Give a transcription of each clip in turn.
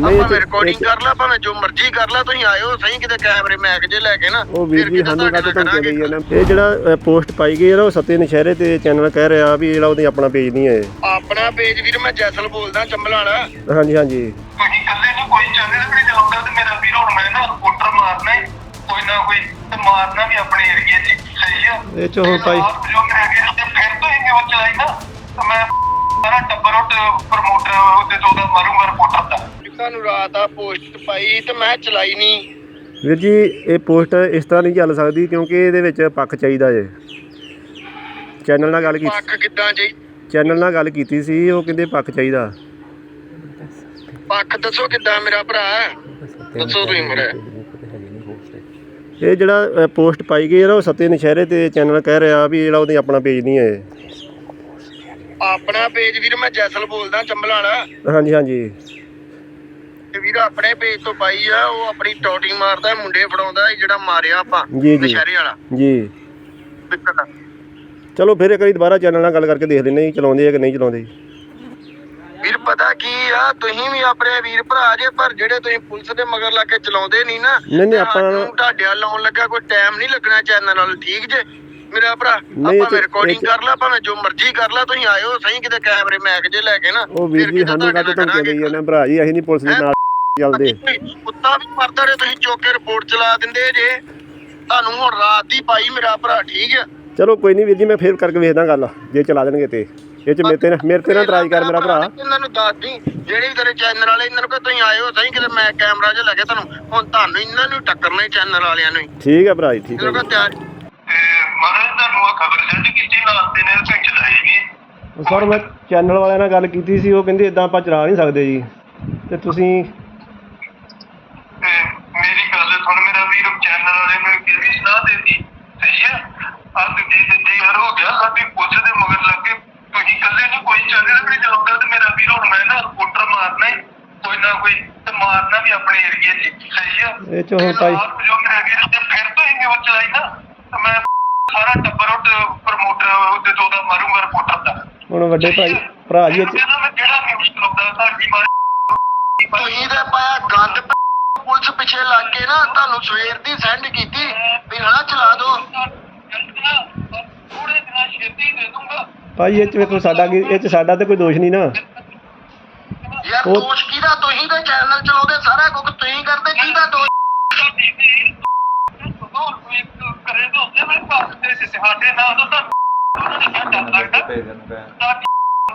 ਨਹੀਂ, ਆਪਾਂ ਤੇ- ਰਿਕਾਰਡਿੰਗ ਤੇ- ਕਰ ਲਾ ਭਾਵੇਂ ਜੋ ਮਰਜ਼ੀ ਕਰ ਲਾ ਤੁਸੀਂ ਆਇਓ ਸਹੀ ਕਿਤੇ ਕੈਮਰੇ ਮੈਕ ਜੇ ਲੈ ਕੇ ਨਾ ਉਹ ਵੀਰ ਫਿਰ ਜੀ ਕਿਤੇ ਸਾਨੂੰ ਤੁਹਾਡੇ ਨਾਲ ਧਮਕੀ ਕਰਾਂਗੇ। ਦੇਈ ਜਾਂਦਾ ਇਹ ਜਿਹੜਾ ਪੋਸਟ ਪਾਈ ਗਈ ਹੈ ਉਹ ਸੱਤੇ ਨਸ਼ਹਿਰੇ ਤੇ ਚੈਨਲ ਕਹਿ ਰਿਹਾ ਵੀ ਜਿਹੜਾ ਉਹਦੇ ਆਪਣਾ ਪੇਜ ਨਹੀਂ ਹੈ ਆਪਣਾ ਪੇਜ ਵੀਰ ਮੈਂ ਜੈਸਲ ਬੋਲਦਾ ਚੰਬਲ ਵਾਲਾ ਹਾਂਜੀ ਹਾਂਜੀ। ਤੁਸੀਂ ਇਕੱਲੇ ਨੂੰ ਕੋਈ ਚੈਨਲ ਵੀ ਨਹੀਂ ਚਲਾਉਂਦਾ ਤੇ ਮੇਰਾ ਵੀਰ ਹੁਣ ਮੈਂ ਨਾ ਰਿਪੋਰਟਰ ਮਾਰਨਾ ਹੀ ਕੋਈ ਨਾ ਕੋਈ ਤੇ ਮਾਰਨਾ ਵੀ ਆਪਣੇ ਏਰੀਏ 'ਚ ਸਹੀ ਆ? ਇਹ 'ਚ ਹੁਣ ਤੇ ਭਾਈ- ਜੋ ਮੇਰੇ ਅੱਗੇ ਤੇ ਫਿਰ ਤੋਂ ਇੰਨੇ ਵਚ ਚਲਾਈ ਨਾ ਤਾਂ ਮੈਂ ਸਾਰਾ ਟੱਬਰ ਉਹ ਪ੍ਰਮੋਟਰ ਉਹਦੇ ਤੋਂ ਦਾ ਮਾਰੂੰਗਾ ਰਿਪੋਰਟਰ ਦਾ। ਤੁਹਾਨੂੰ ਰਾਤ ਆ ਪੋਸਟ ਪਾਈ ਤੇ ਮੈਂ ਚਲਾਈ ਨਹੀਂ। ਵੀਰ ਜੀ ਇਹ ਪੋਸਟ ਇਸ ਤਰ੍ਹਾਂ ਨਹੀਂ ਚੱਲ ਸਕਦੀ ਕਿਉਂਕਿ ਇਹਦੇ ਵਿੱਚ ਪੱਖ ਚਾਹੀਦਾ ਜੇ। ਚੈਨਲ ਨਾਲ ਗੱਲ ਕੀਤੀ ਪੱਖ ਕਿੱਦਾਂ ਜੀ? ਚੈਨਲ ਨਾਲ ਗੱਲ ਕੀਤੀ ਸੀ ਉਹ ਕਹਿੰਦੇ ਪੱਖ ਚਾਹੀਦਾ। ਪੱਖ ਦੱਸੋ ਕਿੱਦਾਂ ਮੇਰਾ ਭਰਾ? ਦੱਸੋ ਤੁਸੀਂ ਮਰੇ। ਇਹ ਜਿਹੜਾ ਪੋਸਟ ਪਾਈ ਗਈ ਹੈ ਨਾ ਉਹ ਸੱਤੇ ਨਸ਼ਹਿਰੇ ਤੇ ਚੈਨਲ ਕਹਿ ਰਿਹਾ ਵੀ ਜਿਹੜਾ ਉਹਦੇ ਆਪਣਾ ਪੇਜ ਨਹੀਂ ਹੈ ਆਪਣਾ ਪੇਜ ਵੀਰ ਮੈਂ ਜੈਸਲ ਬੋਲਦਾ ਚੰਬਲ ਵਾਲਾ ਹਾਂਜੀ ਹਾਂਜੀ। ਤੇ ਵੀਰ ਆਪਣੇ ਪੇਜ ਤੋਂ ਪਾਈ ਆ ਉਹ ਆਪਣੀ ਟੌਟੀ ਮਾਰਦਾ ਮੁੰਡੇ ਫੜਾਉਂਦਾ ਇਹ ਜਿਹੜਾ ਮਾਰਿਆ ਆਪਾਂ ਜੀ, ਜੀ। ਨਸ਼ਹਿਰੇ ਵਾਲਾ। ਜੀ। ਦਿੱਕਤ ਚਲੋ ਫਿਰ ਇੱਕ ਵਾਰੀ ਦੁਬਾਰਾ ਚੈਨਲ ਨਾਲ ਗੱਲ ਕਰਕੇ ਦੇਖ ਲੈਂਦੇ ਜੀ ਚਲਾਉਂਦੇ ਆ ਕਿ ਨਹੀਂ ਚਲਾਉਂਦੇ। ਵੀਰ ਪਤਾ ਕੀ ਆ ਤੁਸੀਂ ਵੀ ਆਪਣੇ ਵੀਰ ਭਰਾ ਜੇ ਪਰ ਜਿਹੜੇ ਤੁਸੀਂ ਪੁਲਿਸ ਦੇ ਮਗਰ ਲਾ ਕੇ ਚਲਾਉਂਦੇ ਨਹੀਂ ਨਾ ਨਹੀਂ, ਨਹੀਂ, ਆਪਾਂ- ਵੱਲ ਲਾਉਣ ਲੱਗਾ ਕੋਈ ਟਾਈਮ ਨਹੀਂ ਲੱਗਣਾ ਚੈਨਲ ਨਾਲ ਠੀਕ ਜੇ? ਮੇਰਾ ਭਰਾ ਨਹੀਂ, ਇਹ ਆਪਾਂ ਚ- ਰਿਕਾਰਡਿੰਗ ਇਹ ਕਰ ਲਾ ਭਾਵੇਂ ਜੋ ਮਰਜ਼ੀ ਕਰ ਲਾ ਤੁਸੀਂ ਆਇਓ ਸਹੀ ਕਿਤੇ ਕੈਮਰੇ ਮੈਕ ਜੇ ਲੈ ਕੇ ਨਾ ਉਹ ਵੀਰ ਫਿਰ ਜੀ ਕਿਤੇ ਸਾਨੂੰ ਤੁਹਾਡੇ ਨਾਲ ਦੇਈ ਜਾਂਦੇ ਭਰਾ ਜੀ ਅਸੀਂ ਨਹੀਂ ਪੁਲਿਸ ਦੇ ਨਾਲ ਚੱਲਦੇ ਕੁੱਤਾ ਵੀ ਮਰਦਾ ਰੇ ਤੁਸੀਂ ਚੁੱਕ ਕੇ ਰਿਪੋਰਟ ਚਲਾ ਦਿੰਦੇ ਜੇ। ਤੁਹਾਨੂੰ ਹੁਣ ਰਾਤ ਦੀ ਪਾਈ ਮੇਰਾ ਭਰਾ ਠੀਕ ਆ। ਚਲੋ ਕੋਈ ਨਹੀਂ ਵੀਰ ਜੀ ਮੈਂ ਫੇਰ ਕਰਕੇ ਵੇਖਦਾ ਗੱਲ ਜੇ ਚਲਾ ਦੇਣਗੇ ਤੇ। ਇਹ ਚ ਮੇਰੇ ਤੇ ਨਾ- ਮੇਰੇ ਤੇ ਨਾ ਇਤਰਾਜ਼ ਕਰ ਮੇਰਾ ਭਰਾ। ਇਹਨਾਂ ਨੂੰ ਦੱਸ ਦੀ ਜਿਹੜੇ ਵੀ ਤੇਰੇ ਚੈਨਲ ਵਾਲੇ ਇਹਨਾਂ ਨੂੰ ਕਹ ਤੁਸੀਂ ਆਇਓ ਸਹੀ ਕਿਤੇ ਮੈਂ ਕੈਮਰਾ ਜਿਹਾ ਲੈ ਕੇ ਤੁਹਾਨੂੰ ਹੁਣ ਤੁਹਾਨੂੰ ਇਹਨਾਂ ਨੂੰ ਟੱਕਰਨਾ ਹੀ ਚੈਨਲ ਵਾਲਿਆਂ ਨੂੰ ਹੀ। ਠੀਕ ਹੈ ਭਰਾ ਜੀ ਠੀਕ ਹੈ। ਕੋ ਤਿਆਰ ਮਹਾਰਾਜ ਤੁਹਾਨੂੰ ਆ ਖਬਰ ਸੈਂਡ ਕੀਤੀ ਨਾਲ ਦੇ ਨੇ ਚਲਾਈ ਨਹੀਂ ਸਰ ਮੈਂ ਚੈਨਲ ਵਾਲਿਆਂ ਨਾਲ ਗੱਲ ਕੀਤੀ ਸੀ ਉਹ ਕਹਿੰਦੇ ਇਦਾਂ ਆਪਾਂ ਚਲਾ ਨਹੀਂ ਸਕਦੇ ਜੀ। ਤੇ ਤੁਸੀਂ ਤੇ ਮੇਰੀ ਗੱਲ ਸੁਣ ਮੇਰਾ ਵੀਰ ਚੈਨਲ ਵਾਲੇ ਨੂੰ ਕਿਹਦੀ ਸਲਾਹ ਦੇਤੀ ਸਹੀ ਹੈ ਆ ਦੂਜੀ ਦੂਜੀ ਯਾਰ ਹੋ। ਗਿਆ ਸਾਡੀ ਪੁਲਿਸ ਦੇ ਮਗਰ ਲੱਗ ਕੇ ਤੁਸੀਂ ਇਕੱਲੇ ਨੂੰ ਕੋਈ ਚੈਨਲ ਵੀ ਨਹੀਂ ਚਲਾਉਂਦਾ ਤੇ ਮੇਰਾ ਵੀਰ ਹੁਣ ਮੈਂ ਨਾ ਰਿਪੋਰਟਰ ਮਾਰਨਾ ਹੀ ਕੋਈ ਨਾ ਕੋਈ ਤੇ ਮਾਰਨਾ ਵੀ ਆਪਣੇ ਏਰੀਏ 'ਚ ਸਹੀ ਆ ਇਹ ਚ ਹੁਣ ਭਾਈ ਆਪ ਜੋ ਮੇਰੇ ਵੀਰ ਤੇ ਫਿਰ ਤੋਂ ਇੰਨੇ ਵਚ ਚਲਾਈ ਨਾ ਤਾਂ ਮੈਂ ਸਾਰਾ ਟੱਬਰ ਉਹ ਪ੍ਰਮੋਟਰ ਉਹਦੇ ਤੋਂ ਦਾ ਮਾਰੂੰਗਾ ਰਿਪੋਰਟਰ ਦਾ ਹੁਣ ਵੱਡੇ ਭਾਈ ਭਰਾ ਜੀ ਇਹ ਜਿਹੜਾ ਨਿਊਜ਼ ਕਰਾਉਂਦਾ ਸਾਡੀ ਮਾਰੀ ਤੁਸੀਂ ਤੇ ਪਾਇਆ ਗੰਦ ਪ- ਪੁਲਿਸ ਪਿੱਛੇ ਲੱਗ ਕੇ ਨਾ ਤੁਹਾਨੂੰ ਸਵੇਰ ਦੀ ਸੈਂਡ ਕੀਤੀ ਵੀ ਹਣਾ ਚਲਾ ਦਿਓ ਥੋੜੇ ਦਿਨਾਂ ਛੇਤੀ ਦੇ। ਦੂੰਗਾ ਭਾਈ ਇਹ ਚ ਵੇਖੋ ਸਾਡਾ ਕੀ ਇਹ ਚ ਸਾਡਾ ਤੇ ਕੋਈ ਦੋਸ਼ ਨਹੀਂ ਨਾ। ਯਾਰ ਉਹ- ਦੋਸ਼ ਕਿਹਦਾ? ਤੁਸੀਂ ਤੇ ਚੈਨਲ ਚਲਾਉਂਦੇ ਸਾਰਾ ਕੁਝ ਤੁਸੀਂ ਕਰਦੇ ਕਿਹਦਾ ਦੋਸ਼? ਕਰੇ ਤਾਂ ਮੈਂ ਪਾਸ ਸਾਡੇ ਨਾਲ ਤਾਂ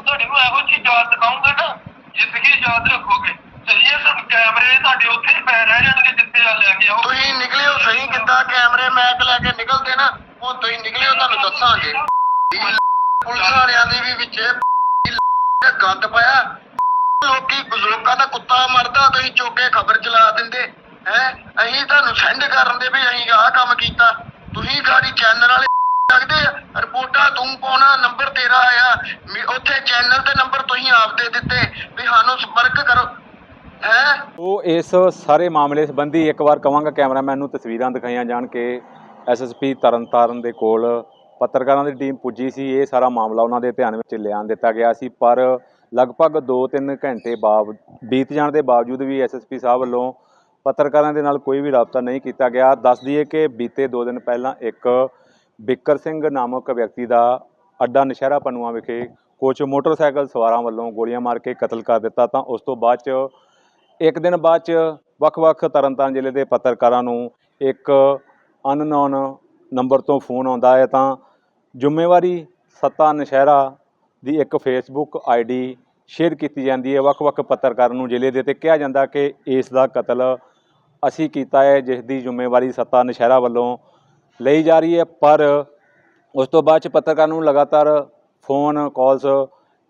ਤੁਹਾਡੇ ਨੂੰ ਇਹੋ ਜਿਹੀ ਯਾਦ ਦਿਖਾਉਂਗਾ ਨਾ ਜ਼ਿੰਦਗੀ ਯਾਦ ਰੱਖੋਗੇ। ਸਹੀ ਸਭ ਕੈਮਰੇ ਤੁਹਾਡੇ ਉੱਥੇ ਹੀ ਪੈ ਰਹਿ ਜਾਣਗੇ ਜਿੱਥੇ ਆ ਲੈ ਕੇ ਆਓ। ਤੁਸੀਂ ਨਿਕਲਿਓ ਸਹੀ ਕਿੱਦਾਂ ਕੈਮਰੇ ਮੈਕ ਲੈ ਕੇ ਨਿਕਲਦੇ ਨਾ, ਉਹ ਤੁਸੀਂ ਨਿਕਲਿਓ, ਤੁਹਾਨੂੰ ਦੱਸਾਂਗੇ। ਪੁਲਿਸ ਵਾਲਿਆਂ ਦੇ ਵੀ ਵਿੱਚੇ ਗੰਦ ਪਾਇਆ ਲੋਕੀ ਲੋਕਾਂ ਦਾ ਕੁੱਤਾ ਮਰਦਾ, ਤੁਸੀਂ ਚੁੱਕ ਖਬਰ ਚਲਾ ਦਿੰਦੇ, ਹੈ? ਅਸੀਂ ਤੁਹਾਨੂੰ ਸੈਂਡ ਕਰਨ ਦੇ ਵੀ ਅਸੀਂ ਆਹ ਕੰਮ ਕੀਤਾ। ਤੁਸੀਂ ਗਾੜੀ ਚੈਨਲ ਵਾਲੇ ਲੱਗਦੇ ਆ, ਰਿਪੋਰਟਾਂ ਤੂੰ ਪਾਉਣਾ ਨੰਬਰ ਤੇਰਾ ਆਇਆ। ਉੱਥੇ ਚੈਨਲ ਦੇ ਨੰਬਰ ਤੁਸੀਂ ਆਪ ਦੇ ਦਿੱਤੇ ਵੀ ਸਾਨੂੰ ਸੰਪਰਕ ਕਰੋ। ਉਹ ਇਸ ਸਾਰੇ ਮਾਮਲੇ ਸੰਬੰਧੀ ਇੱਕ ਵਾਰ ਕਵਾਂਗਾ ਕੈਮਰਾਮੈਨ ਨੂੰ ਤਸਵੀਰਾਂ ਦਿਖਾਈਆਂ ਜਾਣ ਕਿ ਐਸਐਸਪੀ ਤਰਨਤਾਰਨ ਦੇ ਕੋਲ ਪੱਤਰਕਾਰਾਂ ਦੀ ਟੀਮ ਪੁੱਜੀ ਸੀ। ਇਹ ਸਾਰਾ ਮਾਮਲਾ ਉਹਨਾਂ ਦੇ ਧਿਆਨ ਵਿੱਚ ਲਿਆਉਣ ਦਿੱਤਾ ਗਿਆ ਸੀ। ਪਰ ਲਗਭਗ 2-3 ਘੰਟੇ ਬਾਅਦ ਬੀਤ ਜਾਣ ਦੇ ਬਾਵਜੂਦ ਵੀ ਐਸਐਸਪੀ ਸਾਹਿਬ ਵੱਲੋਂ ਪੱਤਰਕਾਰਾਂ ਦੇ ਨਾਲ ਕੋਈ ਵੀ ਰਾਬਤਾ ਨਹੀਂ ਕੀਤਾ ਗਿਆ। ਦੱਸ ਦਈਏ ਕਿ ਬੀਤੇ 2 ਦਿਨ ਪਹਿਲਾਂ ਇੱਕ ਬਿੱਕਰ ਸਿੰਘ ਨਾਮਕ ਵਿਅਕਤੀ ਦਾ ਅੱਡਾ ਨਸ਼ਹਿਰਾ ਪਨੂਆ ਵਿਖੇ ਕੁਝ ਮੋਟਰਸਾਈਕਲ ਸਵਾਰਾਂ ਵੱਲੋਂ ਗੋਲੀਆਂ ਮਾਰ ਕੇ ਕਤਲ ਕਰ ਦਿੱਤਾ। ਤਾਂ ਉਸ ਤੋਂ ਬਾਅਦ ਚ ਇੱਕ ਦਿਨ ਬਾਅਦ ਚ ਵੱਖ-ਵੱਖ ਤਰਨਤਾਰਨ ਜ਼ਿਲ੍ਹੇ ਦੇ ਪੱਤਰਕਾਰਾਂ ਨੂੰ ਇੱਕ ਅਨਨੋਨ ਨੰਬਰ ਤੋਂ ਫੋਨ ਆਉਂਦਾ ਹੈ ਤਾਂ ਜ਼ਿੰਮੇਵਾਰੀ ਸੱਤਾ ਨਸ਼ਹਿਰਾ ਦੀ ਇੱਕ ਫੇਸਬੁੱਕ ਆਈਡੀ ਸ਼ੇਅਰ ਕੀਤੀ ਜਾਂਦੀ ਹੈ। ਵੱਖ-ਵੱਖ ਪੱਤਰਕਾਰਾਂ ਨੂੰ ਜ਼ਿਲ੍ਹੇ ਦੇ ਤੇ ਕਿਹਾ ਜਾਂਦਾ ਕਿ ਇਸ ਦਾ ਕਤਲ ਅਸੀਂ ਕੀਤਾ ਹੈ, ਜਿਸ ਦੀ ਜ਼ਿੰਮੇਵਾਰੀ ਸੱਤਾ ਨਸ਼ਹਿਰਾ ਵੱਲੋਂ ਲਈ ਜਾ ਰਹੀ ਹੈ। ਪਰ ਉਸ ਤੋਂ ਬਾਅਦ ਚ ਪੱਤਰਕਾਰਾਂ ਨੂੰ ਲਗਾਤਾਰ ਫੋਨ ਕਾਲਸ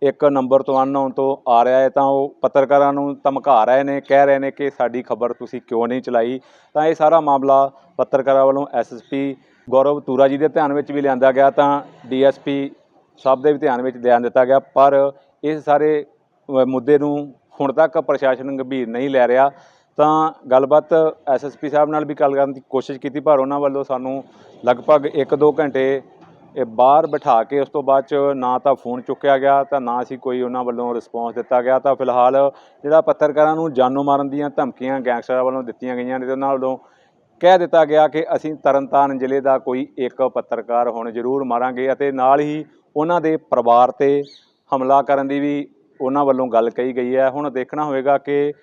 ਇੱਕ ਨੰਬਰ ਤੋਂ ਅਨਨੋਨ ਤੋਂ ਆ ਰਿਹਾ ਹੈ, ਤਾਂ ਉਹ ਪੱਤਰਕਾਰਾਂ ਨੂੰ ਧਮਕਾ ਰਹੇ ਨੇ, ਕਹਿ ਰਹੇ ਨੇ ਕਿ ਸਾਡੀ ਖਬਰ ਤੁਸੀਂ ਕਿਉਂ ਨਹੀਂ ਚਲਾਈ? ਤਾਂ ਇਹ ਸਾਰਾ ਮਾਮਲਾ ਪੱਤਰਕਾਰਾਂ ਵੱਲੋਂ ਐਸਐਸਪੀ ਗੌਰਵ ਤੂਰਾ ਜੀ ਦੇ ਧਿਆਨ ਵਿੱਚ ਵੀ ਲਿਆਂਦਾ ਗਿਆ, ਤਾਂ ਡੀਐਸਪੀ ਸਾਹਿਬ ਦੇ ਵੀ ਧਿਆਨ ਵਿੱਚ ਲਿਆਂਦਾ ਦਿੱਤਾ ਗਿਆ, ਪਰ ਇਸ ਸਾਰੇ ਮੁੱਦੇ ਨੂੰ ਹੁਣ ਤੱਕ ਪ੍ਰਸ਼ਾਸਨ ਗੰਭੀਰ ਨਹੀਂ ਲੈ ਰਿਹਾ। ਤਾਂ ਗੱਲਬਾਤ ਐਸਐਸਪੀ ਸਾਹਿਬ ਨਾਲ ਵੀ ਗੱਲ ਕਰਨ ਦੀ ਕੋਸ਼ਿਸ਼ ਕੀਤੀ, ਪਰ ਉਹਨਾਂ ਵੱਲੋਂ ਸਾਨੂੰ ਲਗਭਗ 1-2 ਘੰਟੇ ਇਹ ਬਾਹਰ ਬਿਠਾ ਕੇ ਉਸ ਤੋਂ ਬਾਅਦ ਚ ਨਾ ਤਾਂ ਫੋਨ ਚੁੱਕਿਆ ਗਿਆ, ਤਾਂ ਨਾ ਸੀ ਕੋਈ ਉਹਨਾਂ ਵੱਲੋਂ ਰਿਸਪੌਂਸ ਦਿੱਤਾ ਗਿਆ। ਤਾਂ ਫਿਲਹਾਲ ਜਿਹੜਾ ਪੱਤਰਕਾਰਾਂ ਨੂੰ ਜਾਨੋਂ ਮਾਰਨ ਦੀਆਂ ਧਮਕੀਆਂ ਗੈਂਗਸਟਰਾਂ ਵੱਲੋਂ ਦਿੱਤੀਆਂ ਗਈਆਂ ਨੇ ਤੇ ਉਹਨਾਂ ਵੱਲੋਂ ਕਹਿ ਦਿੱਤਾ ਗਿਆ ਕਿ ਅਸੀਂ ਤਰਨਤਾਰਨ ਜ਼ਿਲ੍ਹੇ ਦਾ ਕੋਈ ਇੱਕ ਪੱਤਰਕਾਰ ਹੁਣ ਜ਼ਰੂਰ ਮਾਰਾਂਗੇ ਅਤੇ ਨਾਲ ਹੀ ਉਹਨਾਂ ਦੇ ਪਰਿਵਾਰ ਤੇ ਹਮਲਾ ਕਰਨ ਦੀ ਵੀ ਉਹਨਾਂ ਵੱਲੋਂ ਗੱਲ ਕਹੀ ਗਈ ਹੈ। ਹੁਣ ਦੇਖਣਾ ਹੋਵੇਗਾ ਕਿ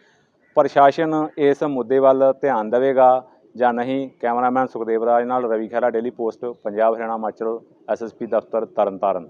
ਪ੍ਰਸ਼ਾਸਨ ਇਸ ਮੁੱਦੇ ਵੱਲ ਧਿਆਨ ਦੇਵੇਗਾ। ਜਾਂ ਨਹੀਂ, ਕੈਮਰਾਮੈਨ ਸੁਖਦੇਵ ਰਾਜ ਨਾਲ Ravi Khaira, Daily Post, Punjab Haryana, Himachal SSP ਦਫ਼ਤਰ, ਤਰਨਤਾਰਨ।